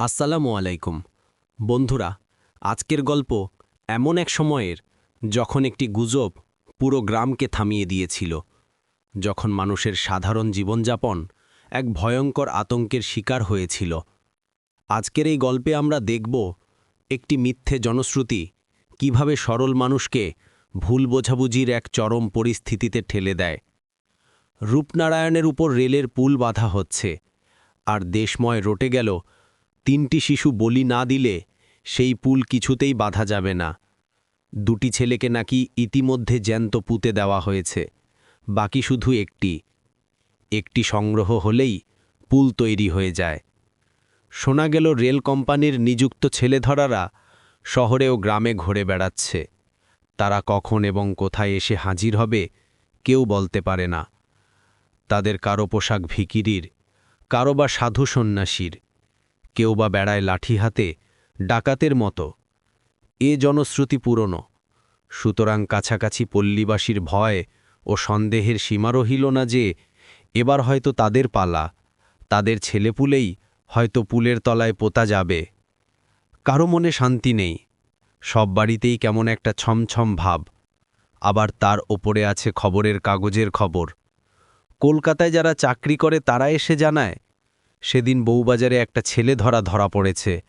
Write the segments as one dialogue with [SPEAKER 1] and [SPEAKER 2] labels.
[SPEAKER 1] আসসালামু আলাইকুম। বন্ধুরা, আজকের গল্প এমন এক সময়ের যখন একটি গুজব পুরো গ্রামকে থামিয়ে দিয়েছিল, যখন মানুষের সাধারণ জীবনযাপন এক ভয়ঙ্কর আতঙ্কের শিকার হয়েছিল। আজকের এই গল্পে আমরা দেখব একটি মিথ্যে জনশ্রুতি কীভাবে সরল মানুষকে ভুল বোঝাবুঝির এক চরম পরিস্থিতিতে ঠেলে দেয়। রূপনারায়ণের উপর রেলের পুল বাঁধা হচ্ছে, আর দেশময় রটে গেল তিনটি শিশু বলি না দিলে সেই পুল কিছুতেই বাঁধা যাবে না। দুটি ছেলেকে নাকি ইতিমধ্যে জ্যান্ত পুঁতে দেওয়া হয়েছে। বাকি শুধু একটি। একটি সংগ্রহ হলেই পুল তৈরি হয়ে যায়। শোনা গেল রেল কোম্পানির নিযুক্ত ছেলেধরারা শহরে ও গ্রামে ঘুরে বেড়াচ্ছে। তারা কখন এবং কোথায় এসে হাজির হবে কেউ বলতে পারে না। তাদের কারও পোশাক ভিকিরির, কারও বা সাধু সন্ন্যাসীর। কেউ বা বেড়ায় লাঠি হাতে ডাকাতের মতো। এ জনশ্রুতি পুরনো। সুতরাং কাছাকাছি পল্লীবাসীর ভয় ও সন্দেহের সীমা রহিল না যে, এবার হয়তো তাদের পালা, তাদের ছেলেপুলেই হয়তো পুলের তলায় পোতা যাবে। কারও মনে শান্তি নেই। সব বাড়িতেই কেমন একটা ছমছম ভাব। আবার তার ওপরে আছে খবরের কাগজের খবর। কলকাতায় যারা চাকরি করে তারা এসে জানায় সেদিন বউবাজারে একটা ছেলে ধরা ধরা পড়েছে।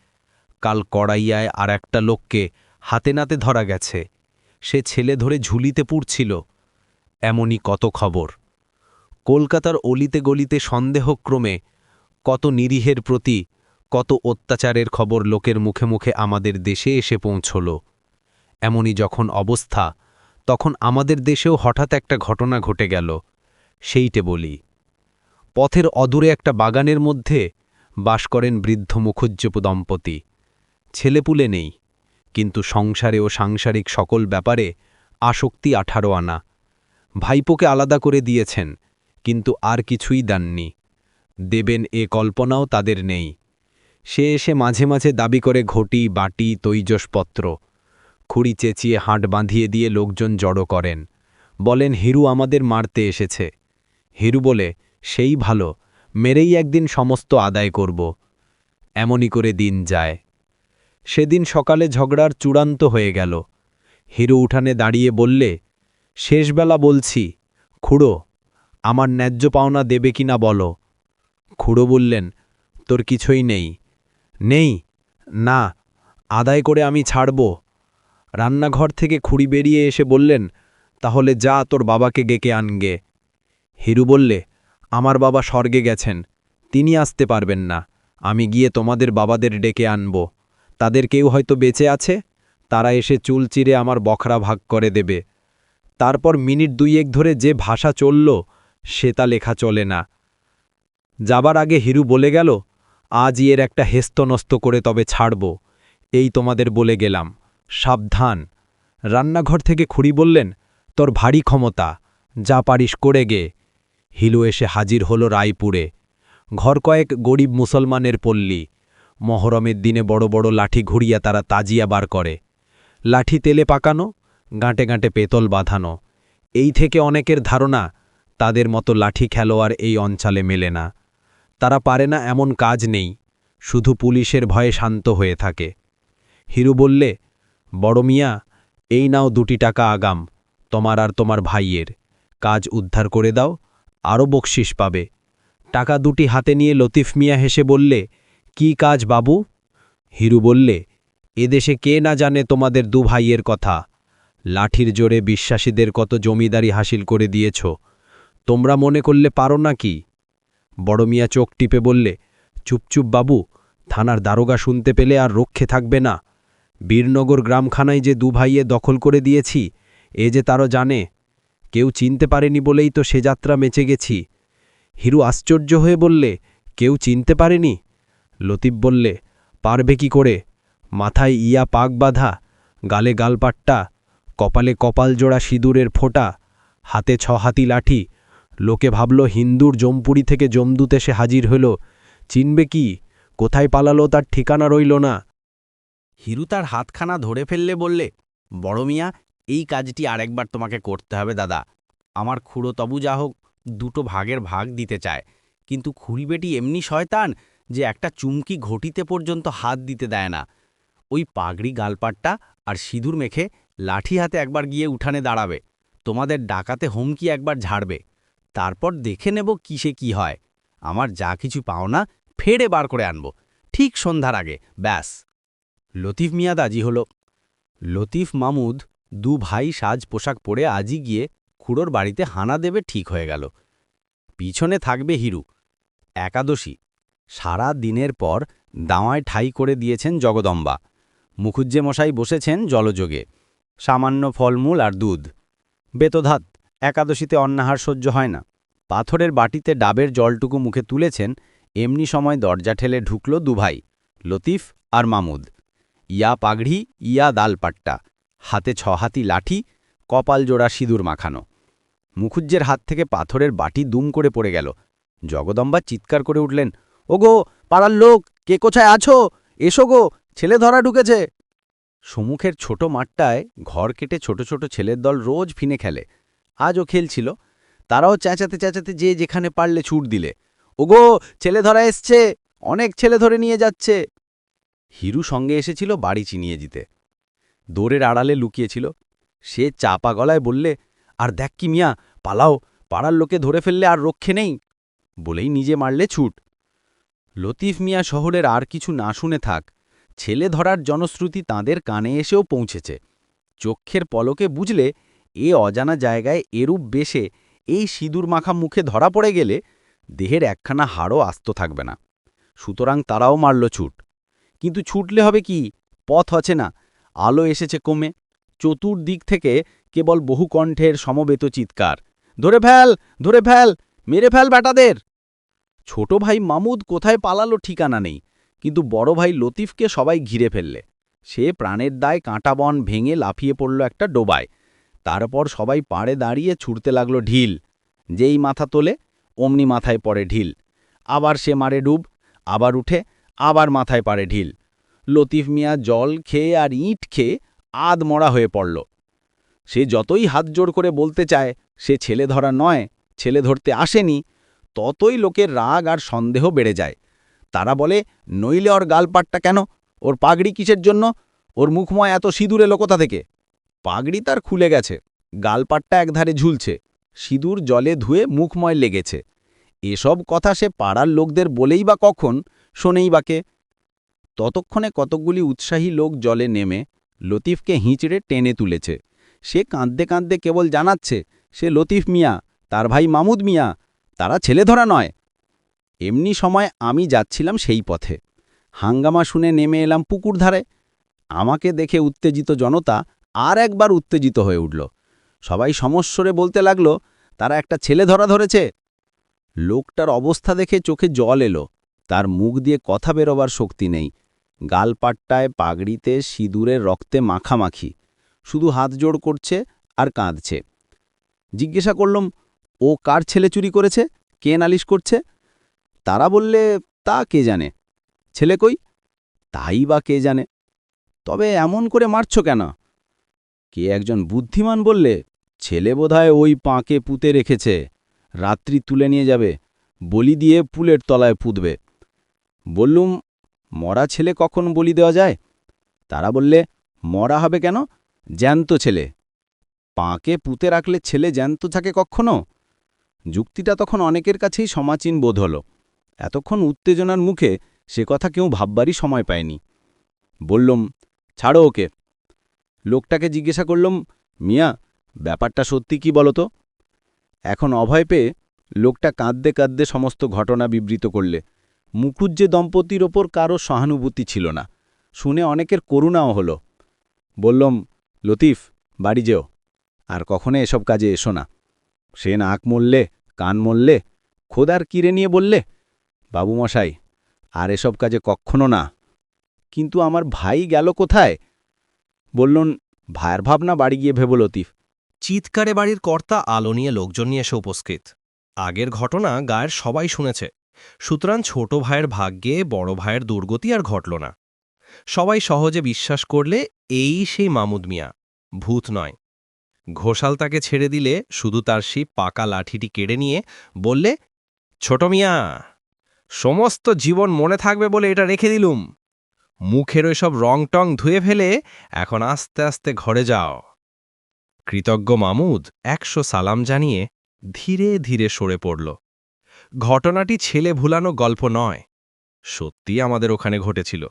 [SPEAKER 1] কাল কড়াইয়ায় আর একটা লোককে হাতে নাতে ধরা গেছে। সে ছেলে ধরে ঝুলিতে পুড়ছিল। এমনই কত খবর। কলকাতার অলিতে গলিতে সন্দেহক্রমে কত নিরীহের প্রতি, কত অত্যাচারের খবর লোকের মুখে মুখে আমাদের দেশে এসে পৌঁছল। এমনই যখন অবস্থা, তখন আমাদের দেশেও হঠাৎ একটা ঘটনা ঘটে গেল। সেইটে বলি। পথের অদূরে একটা বাগানের মধ্যে বাস করেন বৃদ্ধ মুখুজ্জপ দম্পতি। ছেলেপুলে নেই, কিন্তু সংসারে ও সাংসারিক সকল ব্যাপারে আসক্তি আঠারো আনা। ভাইপোকে আলাদা করে দিয়েছেন, কিন্তু আর কিছুই দেননি। দেবেন এ কল্পনাও তাদের নেই। সে এসে মাঝে মাঝে দাবি করে ঘটি, বাটি, তৈজসপত্র। খুঁড়ি চেঁচিয়ে হাঁট বাঁধিয়ে দিয়ে লোকজন জড়ো করেন। বলেন, হিরু আমাদের মারতে এসেছে। হিরু বলে সেই ভালো, মেরেই একদিন সমস্ত আদায় করব। এমনই করে দিন যায়। সেদিন সকালে ঝগড়ার চূড়ান্ত হয়ে গেল। হিরু উঠানে দাঁড়িয়ে বললে, শেষবেলা বলছি, খুড়ো, আমার ন্যায্য পাওনা দেবে কিনা বলো? খুড়ো বললেন, তোর কিছুই নেই। নেই? না, আদায় করে আমি ছাড়ব। রান্নাঘর থেকে খুঁড়ি বেরিয়ে এসে বললেন, তাহলে যা তোর বাবাকে গেকে আনগে। হিরু বললে আমার বাবা স্বর্গে গেছেন, তিনি আসতে পারবেন না, আমি গিয়ে তোমাদের বাবাদের ডেকে আনব। তাদের কেউ হয়তো বেঁচে আছে, তারা এসে চুল চিরে আমার বখরা ভাগ করে দেবে। তারপর মিনিট দুইয়েক ধরে যে ভাষা চলল, সে তা লেখা চলে না। যাবার আগে হিরু বলে গেল আজ এর একটা হেস্তনস্ত করে তবে ছাড়ব। এই তোমাদের বলে গেলাম, সাবধান। রান্নাঘর থেকে খুড়ি বললেন, তোর ভারী ক্ষমতা, যা পারিস করে গে। হিলু এসে হাজির হল রায়পুরে। ঘর কয়েক গরিব মুসলমানের পল্লী। মহরমের দিনে বড় বড় লাঠি ঘুরিয়া তারা তাজিয়া বার করে। লাঠি তেলে পাকানো, গাঁটে গাঁটে পেতল বাঁধানো। এই থেকে অনেকের ধারণা, তাদের মতো লাঠি খেলোয়াড় এই অঞ্চলে মেলে না। তারা পারে না এমন কাজ নেই, শুধু পুলিশের ভয়ে শান্ত হয়ে থাকে। হিরু বললে, বড় মিয়া, এই নাও দুটি টাকা আগাম, তোমার আর তোমার ভাইয়ের। কাজ উদ্ধার করে দাও আরও বকশিস পাবে। টাকা দুটি হাতে নিয়ে লতিফ মিয়া হেসে বললে, কি কাজ বাবু? হিরু বললে এদেশে কে না জানে তোমাদের দু ভাইয়ের কথা। লাঠির জোরে বিশ্বাসীদের কত জমিদারি হাসিল করে দিয়েছ। তোমরা মনে করলে পারো না কি? বড় মিয়া চোখ টিপে বললে চুপচুপ বাবু, থানার দারোগা শুনতে পেলে আর রক্ষে থাকবে না। বীরনগর গ্রামখানায় যে দু ভাইয়ে দখল করে দিয়েছি, এ যে তারও জানে। কেউ চিনতে পারেনি বলেই তো সে যাত্রা মেচে গেছি। হিরু আশ্চর্য হয়ে বললে, কেউ চিনতে পারেনি? লতিফ বললে, পারবে কি করে? মাথায় ইয়া পাক বাঁধা, গালে গালপাট্টা, কপালে কপাল জোড়া সিঁদুরের ফোঁটা, হাতে ছ হাতি লাঠি। লোকে ভাবল, হিন্দুর জমপুরি থেকে জমদুতে সে হাজির হল। চিনবে কি? কোথায় পালালো তার ঠিকানা রইল না?
[SPEAKER 2] হিরু তার হাতখানা ধরে ফেললে বললে, বড় মিয়া এই কাজটি আরেকবার তোমাকে করতে হবে, দাদা। আমার খুড়ো তবু যা হোক, দুটো ভাগের ভাগ দিতে চায়। কিন্তু খুড়িবেটি এমনি শয়তান যে একটা চুমকি ঘটিতে পর্যন্ত হাত দিতে দেয় না। ওই পাগড়ি গালপাট্টা আর সিঁদুর মেখে লাঠি হাতে একবার গিয়ে উঠানে দাঁড়াবে। তোমাদের ডাকাতে হুমকি একবার ঝাড়বে। তারপর দেখে নেব কিসে কি হয়। আমার যা কিছু পাওনা ফেড়ে বার করে আনব। ঠিক সন্ধ্যার আগে, ব্যাস। লতিফ মিয়া দাজি হল। লতিফ মামুদ দু ভাই সাজ পোশাক পরে আজই গিয়ে খুড়োর বাড়িতে হানা দেবে ঠিক হয়ে গেল। পিছনে থাকবে হিরু। একাদশী। সারা দিনের পর দাওয়ায় ঠাই করে দিয়েছেন জগদম্বা। মুখুজ্জে মশাই বসেছেন জলযোগে। সামান্য ফলমূল আর দুধ। বেতধাত, একাদশীতে অন্নাহার সহ্য হয় না। পাথরের বাটিতে ডাবের জলটুকু মুখে তুলেছেন, এমনি সময় দরজা ঠেলে ঢুকল দুভাই লতিফ আর মামুদ। ইয়া পাগড়ি, ইয়া দালপাট্টা। হাতে ছহাতি লাঠি, কপাল জোড়া সিঁদুর মাখানো। মুখুজ্জের হাত থেকে পাথরের বাটি দুম করে পড়ে গেল। জগদম্বা চিৎকার করে উঠলেন, ওগো, পাড়ার লোক, কে কোথায় আছো? এসো গো, ছেলে ধরা ঢুকেছে! সমুখের ছোট মাঠটায় ঘর কেটে ছোট ছোট ছেলের দল রোজ ফিনে খেলে। আজও খেলছিল। তারাও চেঁচাতে চেঁচাতে যে যেখানে পারলে ছুট দিলে। ওগো, ছেলে ধরা এসছে! অনেক ছেলে ধরে নিয়ে যাচ্ছে! হিরু সঙ্গে এসেছিল বাড়ি চিনিয়ে দিতে। দৌড়ের আড়ালে লুকিয়েছিল। সে চাপা গলায় বললে, আর দেখ কি মিয়া, পালাও, পাড়ার লোকে ধরে ফেললে আর রক্ষে নেই। বলেই নিজে মারলে ছুট। লতিফ মিয়া শহরের আর কিছু না শুনে থাক, ছেলে ধরার জনশ্রুতি তাঁদের কানে এসেও পৌঁছেছে। চক্ষের পলকে বুঝলে, এ অজানা জায়গায় এরূপ বেশে এই সিঁদুর মাখা মুখে ধরা পড়ে গেলে দেহের একখানা হাড়ও আস্ত থাকবে না। সুতরাং তারাও মারল ছুট। কিন্তু ছুটলে হবে কি? পথ আছে না। আলো এসেছে কমে চতুর্দিক থেকে কেবল বহু কণ্ঠের সমবেত চিৎকার। ধরে ফেল ধরে ফেল, মেরে ফেল বেটাদের! ছোট ভাই মামুদ কোথায় পালালো ঠিকানা নেই, কিন্তু বড় ভাই লতিফকে সবাই ঘিরে ফেললে। সে প্রাণের দায় কাঁটা বন ভেঙে লাফিয়ে পড়ল একটা ডোবায়। তারপর সবাই পাড়ে দাঁড়িয়ে ছুটতে লাগল ঢিল। যেই মাথা তোলে, অমনি মাথায় পড়ে ঢিল। আবার সে মারে ডুব, আবার উঠে, আবার মাথায় পারে ঢিল। লতিফ মিয়া জল খেয়ে আর ইট খেয়ে আদ মরা হয়ে পড়ল। সে যতই হাত জোড় করে বলতে চায়, সে ছেলে ধরা নয়, ছেলে ধরতে আসেনি, ততই লোকের রাগ আর সন্দেহ বেড়ে যায়। তারা বলে, নইলে ওর গালপাটটা কেন? ওর পাগড়ি কিসের জন্য? ওর মুখময় এত সিঁদুর এলো কোথা থেকে? পাগড়ি তার খুলে গেছে গালপাটটা একধারে ঝুলছে, সিঁদুর জলে ধুয়ে মুখময় লেগেছে। এসব কথা সে পাড়ার লোকদের বলেই বা কখন, শোনেই বাকে ততক্ষণে কতকগুলি উৎসাহী লোক জলে নেমে লতিফকে হিঁচড়ে টেনে তুলেছে। সে কাঁদতে কাঁদতে কেবল জানাচ্ছে, সে লতিফ মিয়া, তার ভাই মামুদ মিয়া, তারা ছেলে ধরা নয়। এমনি সময় আমি যাচ্ছিলাম সেই পথে। হাঙ্গামা শুনে নেমে এলাম পুকুর ধারে। আমাকে দেখে উত্তেজিত জনতা আর একবার উত্তেজিত হয়ে উঠল। সবাই সমস্বরে বলতে লাগল, তারা একটা ছেলে ধরা ধরেছে? লোকটার অবস্থা দেখে চোখে জল এলো। তার মুখ দিয়ে কথা বেরোবার শক্তি নেই। গালপাট্টায় পাগড়িতে সিঁদুরের রক্তে মাখামাখি। শুধু হাত জোড় করছে আর কাঁদছে। জিজ্ঞাসা করলম, ও কার ছেলে চুরি করেছে? কে নালিশ করছে? তারা বললে, তা কে জানে। ছেলে কই? তাই বা কে জানে। তবে এমন করে মারছ কেন? কে একজন বুদ্ধিমান বললে, ছেলে বোধহয় ওই পাঁকে পুঁতে রেখেছে। রাত্রি তুলে নিয়ে যাবে, বলি দিয়ে পুলের তলায় পুঁতবে। বললুম মরা ছেলে কখন বলি দেওয়া যায়? তারা বললে, মরা হবে কেন? জ্যান্ত ছেলে। পাঁকে পুঁতে রাখলে ছেলে জ্যান্ত থাকে কখনো? যুক্তিটা তখন অনেকের কাছেই সমাচীন বোধ হল। এতক্ষণ উত্তেজনার মুখে সে কথা কেউ ভাববারই সময় পায়নি। বললুম, ছাড়ো ওকে। লোকটাকে জিজ্ঞাসা করলুম, মিয়া, ব্যাপারটা সত্যি কি বলতো? এখন অভয় পেয়ে লোকটা কাঁদতে কাঁদতে সমস্ত ঘটনা বিবৃত করলে। মুকুজ্জে দম্পতির ওপর কারও সহানুভূতি ছিল না। শুনে অনেকের করুণাও হল। বললম, লতিফ, বাড়ি যেও। আর কখনো এসব কাজে এসো না। সে নাক মরলে কান মরলে খোদার কিরে নিয়ে বললে, বাবুমশাই, আর এসব কাজে কখনো না। কিন্তু আমার ভাই গেল কোথায় বললন, ভাইয়ের ভাবনা বাড়ি গিয়ে ভেব, লতিফ।
[SPEAKER 3] চিৎকারে বাড়ির কর্তা আলো নিয়ে লোকজন নিয়ে এসে উপস্থিত। আগের ঘটনা গায়ের সবাই শুনেছে। সুতরাং ছোট ভাইয়ের ভাগ্যে বড় ভাইয়ের দুর্গতি আর ঘটল না। সবাই সহজে বিশ্বাস করলে এই সেই মামুদ মিয়া, ভূত নয়। ঘোষাল তাকে ছেড়ে দিলে শুধু তার সেই পাকা লাঠিটি কেড়ে নিয়ে বললে, ছোট মিয়া,
[SPEAKER 1] সমস্ত জীবন মনে থাকবে বলে এটা রেখে দিলুম। মুখের ওই সব রং টং ধুয়ে ফেলে এখন আস্তে আস্তে ঘরে যাও। কৃতজ্ঞ মামুদ একশো সালাম জানিয়ে ধীরে ধীরে সরে পড়ল। ঘটনাটি ছেলে ভুলানো গল্প নয়। সত্যি আমাদের ওখানে ঘটেছিল।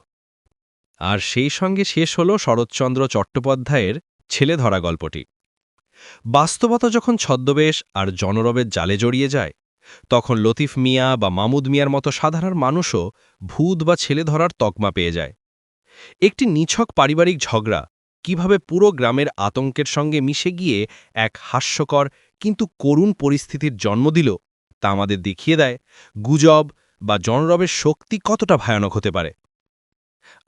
[SPEAKER 1] আর সেই সঙ্গে শেষ হল শরৎচন্দ্র চট্টোপাধ্যায়ের ছেলে ধরা গল্পটি। বাস্তবতা যখন ছদ্মবেশ আর জনরবের জালে জড়িয়ে যায়, তখন লতিফ মিয়া বা মামুদ মিয়ার মতো সাধারণ মানুষও ভূত বা ছেলে ধরার তকমা পেয়ে যায়। একটি নিছক পারিবারিক ঝগড়া কীভাবে পুরো গ্রামের আতঙ্কের সঙ্গে মিশে গিয়ে এক হাস্যকর কিন্তু করুণ পরিস্থিতির জন্ম দিল তা আমাদের দেখিয়ে দেয় গুজব বা জনরবের শক্তি কতটা ভয়ানক হতে পারে।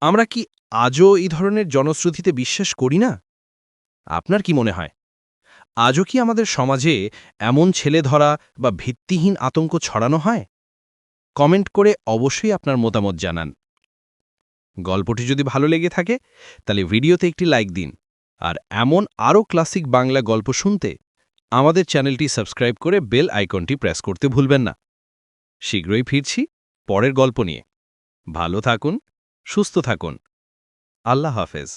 [SPEAKER 1] আমরা কি আজও এই ধরনের জনশ্রুতিতে বিশ্বাস করি না? আপনার কি মনে হয়? আজও কি আমাদের সমাজে এমন ছেলে ধরা বা ভিত্তিহীন আতঙ্ক ছড়ানো হয়? কমেন্ট করে অবশ্যই আপনার মতামত জানান। গল্পটি যদি ভালো লেগে থাকে, তাহলে ভিডিওতে একটি লাইক দিন। আর এমন আরও ক্লাসিক বাংলা গল্প শুনতে আমাদের চ্যানেলটি সাবস্ক্রাইব করে বেল আইকনটি প্রেস করতে ভুলবেন না। শীঘ্রই ফিরছি পরের গল্প নিয়ে। ভালো থাকুন, সুস্থ থাকুন। আল্লাহ হাফেজ।